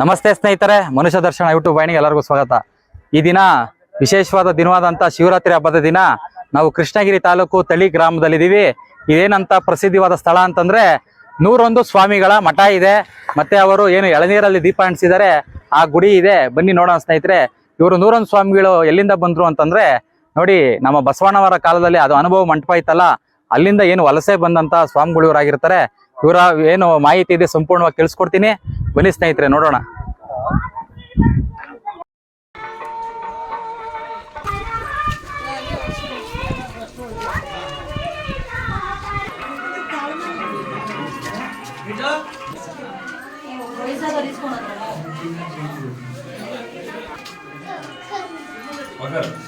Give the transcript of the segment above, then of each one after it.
ನಮಸ್ತೆ ಸ್ನೇಹಿತರೆ, ಮನುಷ್ಯ ದರ್ಶನ ಯೂಟ್ಯೂಬ್ ವಾಹಿನಿಗೆ ಎಲ್ಲರಿಗೂ ಸ್ವಾಗತ. ಈ ದಿನ ವಿಶೇಷವಾದ ದಿನವಾದಂತ ಶಿವರಾತ್ರಿ ಹಬ್ಬದ ದಿನ ನಾವು ಕೃಷ್ಣಗಿರಿ ತಾಲೂಕು ತಳಿ ಗ್ರಾಮದಲ್ಲಿದ್ದೀವಿ. ಇದೇನಂತ ಪ್ರಸಿದ್ಧವಾದ ಸ್ಥಳ ಅಂತಂದ್ರೆ ನೂರೊಂದು ಸ್ವಾಮಿಗಳ ಮಠ ಇದೆ. ಮತ್ತೆ ಅವರು ಏನು ಎಳನೀರಲ್ಲಿ ದೀಪ ಅಂಟಿಸಿದ್ದಾರೆ ಆ ಗುಡಿ ಇದೆ. ಬನ್ನಿ ನೋಡೋಣ ಸ್ನೇಹಿತರೆ. ಇವರು ನೂರೊಂದು ಸ್ವಾಮಿಗಳು ಎಲ್ಲಿಂದ ಬಂದ್ರು ಅಂತಂದ್ರೆ ನೋಡಿ, ನಮ್ಮ ಬಸವಣ್ಣವರ ಕಾಲದಲ್ಲಿ ಅದು ಅನುಭವ ಮಂಟಪ ಇತ್ತಲ್ಲ. ಅಲ್ಲಿಂದ ಏನು ವಲಸೆ ಬಂದಂತ ಸ್ವಾಮಿಗಳು ಇವರಾಗಿರ್ತಾರೆ. ಇವರ ಏನು ಮಾಹಿತಿ ಇದೆ ಸಂಪೂರ್ಣವಾಗಿ ತಿಳಿಸ್ಕೊಡ್ತೀನಿ ಬನ್ನಿ ಸ್ನೇಹಿತರೆ ನೋಡೋಣ Okay.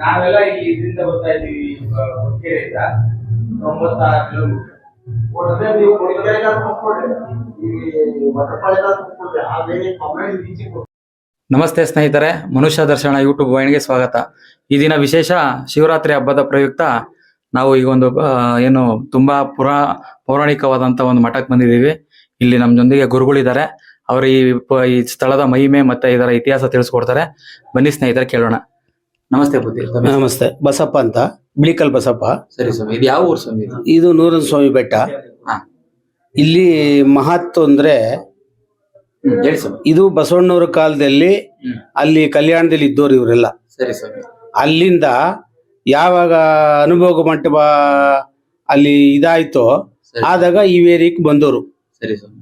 ನಾವೆಲ್ಲ ಇಲ್ಲಿ ಇದರಿಂದ ಬರ್ತಾ ಹುಡುಕೆರೆಯಿಂದ ತೊಂಬತ್ತಾರು ಕಿಲೋಮೀಟರ್ ನಮಸ್ತೆ ಸ್ನೇಹಿತರೆ, ಮನುಷ್ಯ ದರ್ಶನ ಯೂಟ್ಯೂಬ್ ವಾಹಿನಿಗೆ ಸ್ವಾಗತ. ಈ ದಿನ ವಿಶೇಷ ಶಿವರಾತ್ರಿ ಹಬ್ಬದ ಪ್ರಯುಕ್ತ ನಾವು ಈಗ ಒಂದು ಏನು ತುಂಬಾ ಪುರಾ ಪೌರಾಣಿಕವಾದಂತ ಒಂದು ಮಠಕ್ಕೆ ಬಂದಿದ್ದೀವಿ. ಇಲ್ಲಿ ನಮ್ಮ ಜೊತೆಗೆ ಗುರುಗಳಿದ್ದಾರೆ ಅವರು ಈ ಈ ಸ್ಥಳದ ಮಹಿಮೆ ಮತ್ತೆ ಇದರ ಇತಿಹಾಸ ತಿಳಿಸ್ಕೊಡ್ತಾರೆ. ಬನ್ನಿ ಸ್ನೇಹಿತರೆ ಕೇಳೋಣ. ನಮಸ್ತೆ ಬುದ್ಧಿ ನಮಸ್ತೆ. ಬಸಪ್ಪ ಅಂತ. ಬಿಳಿಕಲ್ ಬಸಪ್ಪ. ಸರಿ ಸ್ವಾಮಿ ಇದು ಯಾವ ಊರು ಸ್ವಾಮಿ ಇದು? ಇದು ನೂರನ್ ಸ್ವಾಮಿ ಬೆಟ್ಟ. ಹಾ. ಇಲ್ಲಿ ಮಹತ್ವ ಅಂದ್ರೆ ಹ್ಮ್, ಹೇಳಿ ಸ್ವಾಮಿ. ಇದು ಬಸವಣ್ಣವ್ರ ಕಾಲದಲ್ಲಿ ಹ್ಮ್. ಅಲ್ಲಿ ಕಲ್ಯಾಣದಲ್ಲಿ ಇದ್ದವ್ರು ಇವರೆಲ್ಲ. ಸರಿ ಸ್ವಾಮಿ. ಅಲ್ಲಿಂದ ಯಾವಾಗ ಅನುಭೋಗ ಮಂಟಪ ಅಲ್ಲಿ ಇದಾಯ್ತೋ ಆದಾಗ ಈ ಏರಿಯಾಕ್ ಬಂದವರು ಸರಿ ಸರ್.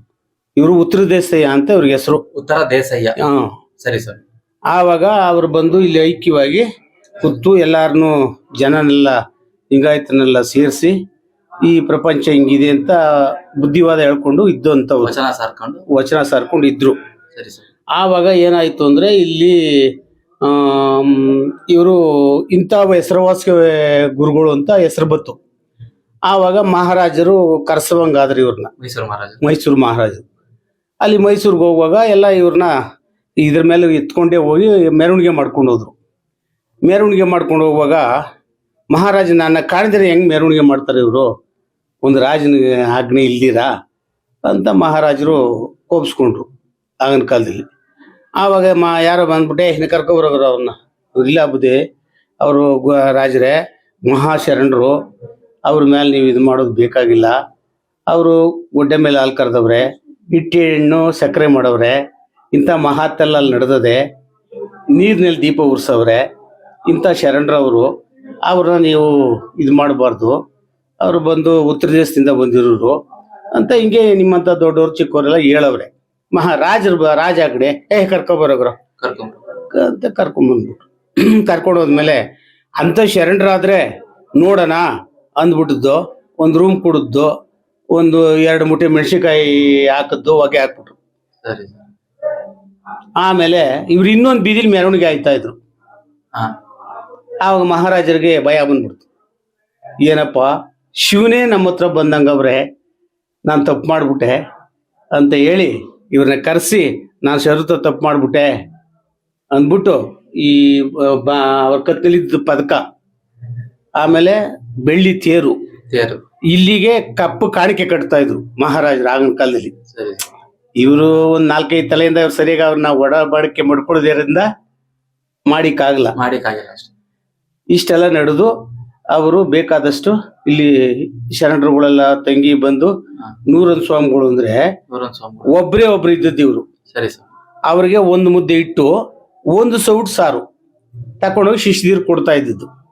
ಇವರು ಉತ್ತರ ದೇಶಯ್ಯ ಅಂತ ಇವ್ರಿಗೆ ಹೆಸರು. ಉತ್ತರ ದೇಸಯ್ಯ. ಸರಿ ಸರ್. ಆವಾಗ ಅವ್ರು ಬಂದು ಇಲ್ಲಿ ಐಕ್ಯವಾಗಿ ಕೂತು ಎಲ್ಲಾರನು ಜನನೆಲ್ಲ ಹಿಂಗಾಯ್ತನೆಲ್ಲ ಸೇರಿಸಿ ಈ ಪ್ರಪಂಚ ಹಿಂಗಿದೆ ಅಂತ ಬುದ್ಧಿವಾದ ಹೇಳ್ಕೊಂಡು ಇದ್ದಂಥವ್ರು. ವಚನ ಸಾರ್ಕೊಂಡು? ವಚನ ಸಾರ್ಕೊಂಡು ಇದ್ರು. ಸರಿ ಸರ್. ಆವಾಗ ಏನಾಯ್ತು ಅಂದ್ರೆ ಇಲ್ಲಿ ಇವರು ಇಂಥ ಹೆಸರುವಾಸಿ ಗುರುಗಳು ಅಂತ ಹೆಸರು ಬತ್ತು ಆವಾಗ ಮಹಾರಾಜರು ಕರ್ಸವಂಗಾದ್ರು ಇವ್ರನ್ನ. ಮೈಸೂರು ಮಹಾರಾಜ ಮೈಸೂರು ಮಹಾರಾಜರು. ಅಲ್ಲಿ ಮೈಸೂರಿಗೆ ಹೋಗುವಾಗ ಎಲ್ಲ ಇವ್ರನ್ನ ಇದ್ರ ಮೇಲೆ ಎತ್ಕೊಂಡೇ ಹೋಗಿ ಮೆರವಣಿಗೆ ಮಾಡ್ಕೊಂಡು ಹೋದ್ರು. ಮೆರವಣಿಗೆ ಮಾಡ್ಕೊಂಡು ಹೋಗುವಾಗ ಮಹಾರಾಜ ನನ್ನ ಕಾಣಿದ್ರೆ ಹೆಂಗ್ ಮೆರವಣಿಗೆ ಮಾಡ್ತಾರೆ ಇವರು? ಒಂದು ರಾಜನ ಆಜ್ಞೆ ಇಲ್ದಿರಾ? ಅಂತ ಮಹಾರಾಜರು ಕೋಪಿಸ್ಕೊಂಡ್ರು ಆಗಿನ ಕಾಲದಲ್ಲಿ. ಆವಾಗ ಮಾ ಯಾರೋ ಬಂದ್ಬಿಟ್ಟೆ ಹಿಂದೆ ಕರ್ಕೊಬರೋರು ಅವ್ರನ್ನ. ಇಲ್ಲ ಬುದ್ಧಿ. ಅವರು ರಾಜರೇ, ಮಹಾಶರಣರು. ಅವ್ರ ಮೇಲೆ ನೀವು ಇದು ಮಾಡೋದು ಬೇಕಾಗಿಲ್ಲ. ಅವರು ಗುಡ್ಡೆ ಮೇಲೆ ಹಾಲು ಕರೆದವ್ರೆ, ಹಿಟ್ಟಿ ಹಣ್ಣು ಸಕ್ಕರೆ ಮಾಡವ್ರೆ, ಇಂಥ ಮಹಾತ್ತೆಲ್ಲ ಅಲ್ಲಿ ನಡೆದದೆ ನೀರಿನಲ್ಲಿ ದೀಪ ಉರ್ಸವ್ರೆ, ಇಂಥ ಶರಣರವರು, ಅವ್ರನ್ನ ನೀವು ಇದು ಮಾಡಬಾರ್ದು. ಅವರು ಬಂದು ಉತ್ತರ ದೇಶದಿಂದ ಬಂದಿರೋರು ಅಂತ ಹಿಂಗೆ ನಿಮ್ಮಂಥ ದೊಡ್ಡವ್ರು ಚಿಕ್ಕವರೆಲ್ಲ ಹೇಳವ್ರೆ. ಮಹಾರಾಜರು ಬ ರಾಜ ಕಡೆ ಏ ಕರ್ಕೊಬರೋಗ್ರು ಕರ್ಕೊಂಡು ಅಂತ ಕರ್ಕೊಂಬಂದ್ಬಿಟ್ರು ಕರ್ಕೊಂಡು ಹೋದ್ಮೇಲೆ ಅಂಥ ಶರಣರಾದ್ರೆ ನೋಡೋಣ ಅಂದ್ಬಿಟ್ಟಿದ್ದು. ಒಂದು ರೂಮ್ ಕುಡಿದ್ದು. ಒಂದು ಎರಡು ಮುಟ್ಟೆ ಮೆಣಸಿನ್ಕಾಯಿ ಹಾಕದ್ದು ಹೊಗೆ ಹಾಕ್ಬಿಟ್ರು. ಸರಿ ಆಮೇಲೆ ಇವ್ರು ಇನ್ನೊಂದು ಬೀದಿಲಿ ಮೆರವಣಿಗೆ ಆಯ್ತಾ ಇದ್ರು. ಆವಾಗ ಮಹಾರಾಜರಿಗೆ ಭಯ ಬಂದ್ಬಿಡ್ತು. ಏನಪ್ಪ ಶಿವನೇ ನಮ್ಮ ಹತ್ರ ಬಂದಂಗವ್ರೆ ನಾನು ತಪ್ಪು ಮಾಡ್ಬಿಟ್ಟೆ ಅಂತ ಹೇಳಿ ಇವ್ರನ್ನ ಕರೆಸಿ ನಾನು ಶರತ ತಪ್ಪು ಮಾಡ್ಬಿಟ್ಟೆ ಅಂದ್ಬಿಟ್ಟು ಈ ಬ- ಅವ್ರ ಕತ್ತಲಿದ್ದ ಪದಕ. ಆಮೇಲೆ ಬೆಳ್ಳಿ ತೇರು. ತೇರು. ಇಲ್ಲಿಗೆ ಕಪ್ಪು ಕಾಣಿಕೆ ಕಟ್ತಾ ಇದ್ರು ಮಹಾರಾಜರು ಆಗಿನ ಕಾಲದಲ್ಲಿ. ಇವರು ಒಂದ್ ನಾಲ್ಕೈದು ತಲೆಯಿಂದ ಇವ್ರು ಸರಿಯಾಗಿ ಅವ್ರನ್ನ ಒಡಬಡಿಕೆ ಮಾಡ್ಕೊಳ್ಳೋದ್ರಿಂದ ಮಾಡಿಕ್ಕಾಗಲ್ಲ. ಮಾಡಿಕ್ಕಾಗಲ್ಲ ಇಷ್ಟೆಲ್ಲ ನಡೆದು ಅವರು ಬೇಕಾದಷ್ಟು ಇಲ್ಲಿ ಶರಣರುಗಳೆಲ್ಲ ತಂಗಿ ಬಂದು. ನೂರನ್ ಸ್ವಾಮಿಗಳು ಅಂದ್ರೆ ಒಬ್ರೇ ಒಬ್ರು ಇದ್ದದ್ದು ಇವ್ರು. ಸರಿ ಸರ್. ಅವ್ರಿಗೆ ಒಂದು ಮುದ್ದೆ ಇಟ್ಟು ಒಂದು ಸೌಟ್ ಸಾರು ತಕೊಂಡೋಗಿ ಶಿಷ್ಯದೀರ್ ಕೊಡ್ತಾ ಇದ್ದಿದ್ದು.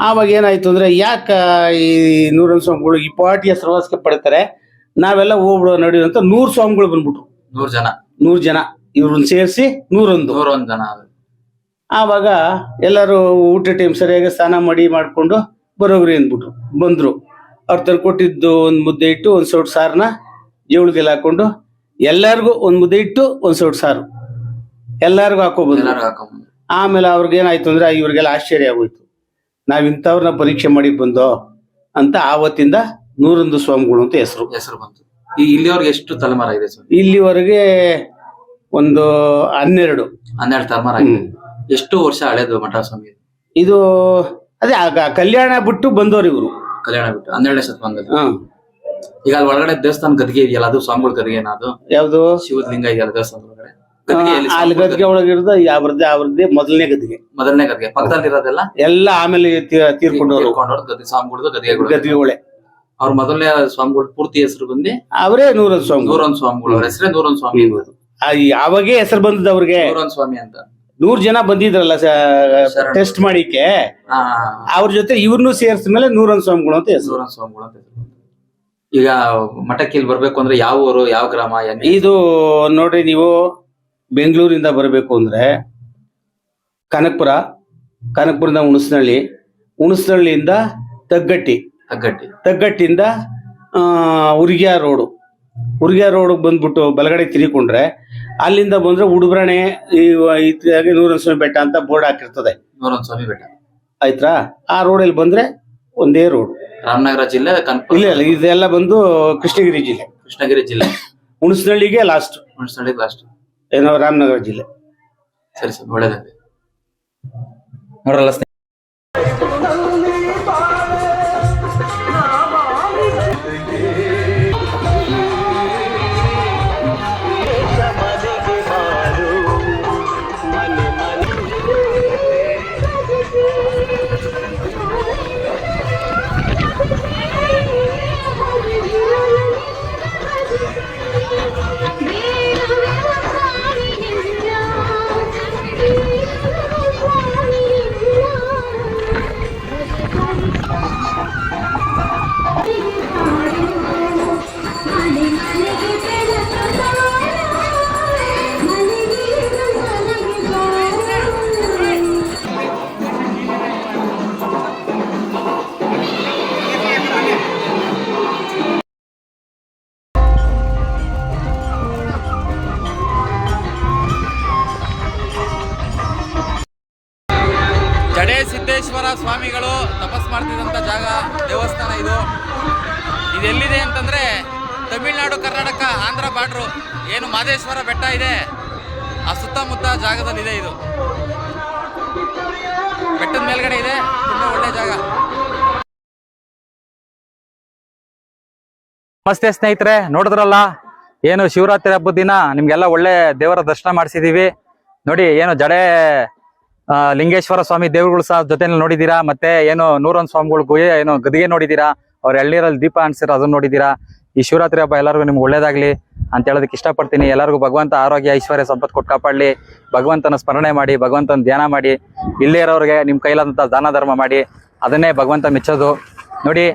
ಆವಾಗ ಏನಾಯ್ತು ಅಂದ್ರೆ ಯಾಕ ಈ ನೂರನ್ ಸ್ವಾಮಿಗಳು ಈ ಪಾರ್ಟಿಯ ಸರ್ವಾಸಕ್ಕೆ ಪಡ್ತಾರೆ ನಾವೆಲ್ಲ ಹೋಗ್ಬಿಡೋ ನಡೆಯುವಂತ ನೂರ್ ಸ್ವಾಮಿಗಳು ಬಂದ್ಬಿಟ್ರು. ನೂರ್ ಜನ. ನೂರ್ ಜನ. ಇವ್ರನ್ನ ಸೇರಿಸಿ ನೂರೊಂದು. ನೂರೊಂದು ಜನ ಆವಾಗ ಎಲ್ಲರೂ ಊಟ ಟೈಮ್ ಸರಿಯಾಗಿ ಸ್ನಾನ ಮಾಡಿ ಮಾಡಿಕೊಂಡು ಬರೋಗ್ರಿ ಅಂದ್ಬಿಟ್ರು. ಬಂದ್ರು. ಅವ್ರು ತಂದ್ಕೊಟ್ಟಿದ್ದು ಒಂದು ಮುದ್ದೆ ಇಟ್ಟು ಒಂದು ಸೌಟ್ ಸಾರನ್ನ ಜೇವಳಿಗೆಲ್ಲ ಹಾಕೊಂಡು ಎಲ್ಲರಿಗೂ ಒಂದು ಮುದ್ದೆ ಇಟ್ಟು ಒಂದು ಸೌಟ್ ಸಾರು. ಎಲ್ಲರಿಗೂ ಹಾಕೋಬಹುದು ಆಮೇಲೆ ಅವ್ರಿಗೆ ಏನಾಯ್ತು ಅಂದ್ರೆ ಇವ್ರಿಗೆಲ್ಲ ಆಶ್ಚರ್ಯ ಆಗೋಯ್ತು. ನಾವ್ ಇಂಥವ್ರನ್ನ ಪರೀಕ್ಷೆ ಮಾಡಿ ಬಂದೋ ಅಂತ ಆವತ್ತಿಂದ ನೂರೊಂದು ಸ್ವಾಮಿಗಳು ಅಂತ ಹೆಸರು. ಹೆಸರು ಬಂತು. ಈ ಇಲ್ಲಿವರೆಗೆ ಎಷ್ಟು ತಲೆಮಾರ ಇದೆ ಸರ್ ಇಲ್ಲಿವರೆಗೆ ಒಂದು ಹನ್ನೆರಡು. ಹನ್ನೆರಡು ತಲೆಮಾರ ಆಗಿದೆ ಎಷ್ಟು ವರ್ಷ ಹಳೇದು ಮಠ ಸ್ವಾಮಿ ಇದು? ಅದೇ ಆಗ ಕಲ್ಯಾಣ ಬಿಟ್ಟು ಬಂದವರು ಇವರು. ಕಲ್ಯಾಣ ಬಿಟ್ಟು ಹನ್ನೆರಡನೇ ಶತಮಾನದಲ್ಲಿ. ಹಾ. ಈಗ ಅಲ್ಲಿ ಒಳಗಡೆ ದೇವಸ್ಥಾನ ಗದ್ಗೆ ಇದೆಯಲ್ಲ ಅದು ಸ್ವಾಮಿಗಳ ಗದ್ಗೆ ಏನಾದ್ರು ಯಾವ್ದು? ಶಿವಲಿಂಗ ಇದೆಯಲ್ಲ ದೇವಸ್ಥಾನ ಒಳಗಡೆ. ಅಲ್ಲಿ ಸ್ವಾಮಿಗಳ ಗದ್ಗೆ. ಒಳಗಿರೋದು ಅವ್ರದ್ದೇ ಅವ್ರದ್ದೇ ಮೊದಲನೇ ಗದ್ಗೆ. ಮೊದಲನೇ ಗದ್ಗೆ ಪಕ್ಕದಲ್ಲಿ ಇರೋದೆಲ್ಲ? ಎಲ್ಲ ಆಮೇಲೆ ತೀ- ತೀರ್ಕೊಂಡವ್ರು. ಗದ್ದೆ ಸ್ವಾಮಿಗಳದ್ದು ಗದ್ಗೆಗಳು. ಅವ್ರ ಮೊದಲನೇ ಸ್ವಾಮಿಗಳು ಪೂರ್ತಿ ಹೆಸರು ಬಂದು ಅವರೇ ನೂರೊಂದು ಸ್ವಾಮಿ ನೂರೊಂದ್ ಸ್ವಾಮಿಗಳು ಅವ್ರ ಹೆಸರೇ ನೂರೊಂದ್ ಸ್ವಾಮಿ ಆ, ಯಾವಾಗೇ ಹೆಸರು ಬಂದದ್ದು ಅವ್ರಿಗೆ. ನೂರೊಂದ್ ಸ್ವಾಮಿ ಅಂತ. ನೂರ್ ಜನ ಬಂದಿದ್ರಲ್ಲ. ಟೆಸ್ಟ್ ಮಾಡಿಕೆ ಅವ್ರ ಜೊತೆ ಇವ್ರನ್ನೂ ಸೇರ್ಸಿದ ಮೇಲೆ ನೂರೊಂದು ಸ್ವಾಮಿಗಳು ಅಂತ ಹೆಸರು. ನೂರೊಂದ್ ಸ್ವಾಮಿಗಳು ಅಂತ ಹೆಸರು. ಈಗ ಮಠಕ್ಕೆ ಇಲ್ಲಿ ಬರ್ಬೇಕು ಅಂದ್ರೆ ಯಾವ ಊರು ಯಾವ ಗ್ರಾಮ ಇದು ನೋಡ್ರಿ ನೀವು ಬೆಂಗಳೂರಿಂದ ಬರಬೇಕು ಅಂದ್ರೆ ಕನಕಪುರ ಕನಕಪುರದಿಂದ ಹುಣಸನಹಳ್ಳಿ ಹುಣಸನಹಳ್ಳಿಯಿಂದ ತಗ್ಗಟ್ಟಿ. ತಗ್ಗಟ್ಟಿ. ತಗ್ಗಟ್ಟಿಯಿಂದ ಆ, ಉರ್ಗ್ಯಾ ರೋಡು. ಉರ್ಗ್ಯಾ ರೋಡ್ ಬಂದ್ಬಿಟ್ಟು ಬಲಗಡೆ ತಿರುಗಿಕೊಂಡ್ರೆ ಅಲ್ಲಿಂದ ಬಂದ್ರೆ ಉಡುಬ್ರಣೆ ಈ ನೂರಸ್ವಾಮಿ ಬೆಟ್ಟ ಅಂತ ಬೋರ್ಡ್ ಹಾಕಿರ್ತದೆ. ನೂರೊಂದ್ ಸ್ವಾಮಿ ಬೆಟ್ಟ. ಆಯ್ತಾ ಆ ರೋಡಲ್ಲಿ ಬಂದ್ರೆ ಒಂದೇ ರೋಡ್. ರಾಮನಗರ ಜಿಲ್ಲೆ ಇಲ್ಲ ಇಲ್ಲ ಇದೆಲ್ಲ ಬಂದು ಕೃಷ್ಣಗಿರಿ ಜಿಲ್ಲೆ. ಕೃಷ್ಣಗಿರಿ ಜಿಲ್ಲೆ. ಹುಣಸನಹಳ್ಳಿಗೆ ಲಾಸ್ಟ್ ಹುಣಸಳ್ಳಿ ಲಾಸ್ಟ್ ಏನೋ ರಾಮನಗರ ಜಿಲ್ಲೆ. ಸರಿ ಸರ್ ಒಳ್ಳೇದಾಗ್ಲಿ. ನೋಡ್ರಲ್ಲ ಸ್ನೇಹಿತರೆ. ಸ್ವಾಮಿಗಳು ತಪಸ್ ಮಾಡ್ತಿದ್ದಂಥ ಜಾಗ, ದೇವಸ್ಥಾನ ಇದು. ಇದೆಲ್ಲಿದೆ ಅಂತಂದರೆ ತಮಿಳ್ನಾಡು, ಕರ್ನಾಟಕ, ಆಂಧ್ರ ಬಾರ್ಡ್ರು. ಏನು ಮಾದೇಶ್ವರ ಬೆಟ್ಟ ಇದೆ. ಆ ಸುತ್ತಮುತ್ತ ಜಾಗದಲ್ಲಿದೆ ಇದು. ಬೆಟ್ಟದ ಮೇಲ್ಗಡೆ ಇದೆ. ತುಂಬ ಒಳ್ಳೆ ಜಾಗ. ನಮಸ್ತೆ ಸ್ನೇಹಿತರೆ, ನೋಡಿದ್ರಲ್ಲ? ಏನು ಶಿವರಾತ್ರಿ ಹಬ್ಬದ ದಿನ, ನಿಮ್ಗೆಲ್ಲ ಒಳ್ಳೆ ದೇವರ ದರ್ಶನ ಮಾಡಿಸಿದೀವಿ. ನೋಡಿ, ಏನು ಜಡೆ ಲಿಂಗೇಶ್ವರ ಸ್ವಾಮಿ ದೇವರುಗಳು ಸಹ ಜೊತೆಯಲ್ಲಿ ನೋಡಿದೀರಾ ಮತ್ತೆ ಏನು ನೂರೊಂದು ಸ್ವಾಮಿಗಳು ಗುಹೆ, ಏನು ಗದಿಗೆ ನೋಡಿದೀರಾ ಅವ್ರ ಎಳ್ನೀರಲ್ಲಿ ದೀಪ ಅನ್ಸಿರೋ ಅದನ್ನ ನೋಡಿದೀರಾ ಈ ಶಿವರಾತ್ರಿ ಹಬ್ಬ ಎಲ್ಲರಿಗೂ ನಿಮ್ಗೆ ಒಳ್ಳೇದಾಗ್ಲಿ ಅಂತ ಹೇಳೋದಕ್ಕೆ ಇಷ್ಟಪಡ್ತೀನಿ. ಎಲ್ಲರಿಗೂ ಭಗವಂತ ಆರೋಗ್ಯ, ಐಶ್ವರ್ಯ, ಸಂಪತ್ತು ಕೊಟ್ಟು ಕಾಪಾಡಲಿ. ಭಗವಂತನ ಸ್ಮರಣೆ ಮಾಡಿ, ಭಗವಂತನ ಧ್ಯಾನ ಮಾಡಿ. ಇಲ್ಲೇ ಇರೋರಿಗೆ ನಿಮ್ಮ ಕೈಲಾದಂಥ ದಾನ ಧರ್ಮ ಮಾಡಿ. ಅದನ್ನೇ ಭಗವಂತ ಮೆಚ್ಚೋದು. ನೋಡಿ,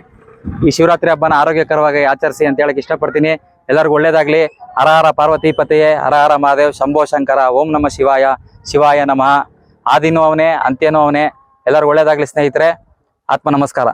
ಈ ಶಿವರಾತ್ರಿ ಹಬ್ಬನ ಆರೋಗ್ಯಕರವಾಗಿ ಆಚರಿಸಿ ಅಂತ ಹೇಳಕ್ಕೆ ಇಷ್ಟಪಡ್ತೀನಿ. ಎಲ್ಲರಿಗೂ ಒಳ್ಳೇದಾಗಲಿ. ಹರ ಹರ ಪಾರ್ವತಿ ಪತೆಯೇ. ಹರ ಹರ ಮಹಾದೇವ್. ಶಂಭೋ ಶಂಕರ. ಓಂ ನಮ ಶಿವಾಯ. ಶಿವಾಯ ನಮಃ. ಆದಿನೂ ಅವನೇ ಅಂತ್ಯನೂ ಅವನೇ. ಎಲ್ಲರೂ ಒಳ್ಳೇದಾಗ್ಲಿ ಸ್ನೇಹಿತರೆ. ಆತ್ಮ ನಮಸ್ಕಾರ.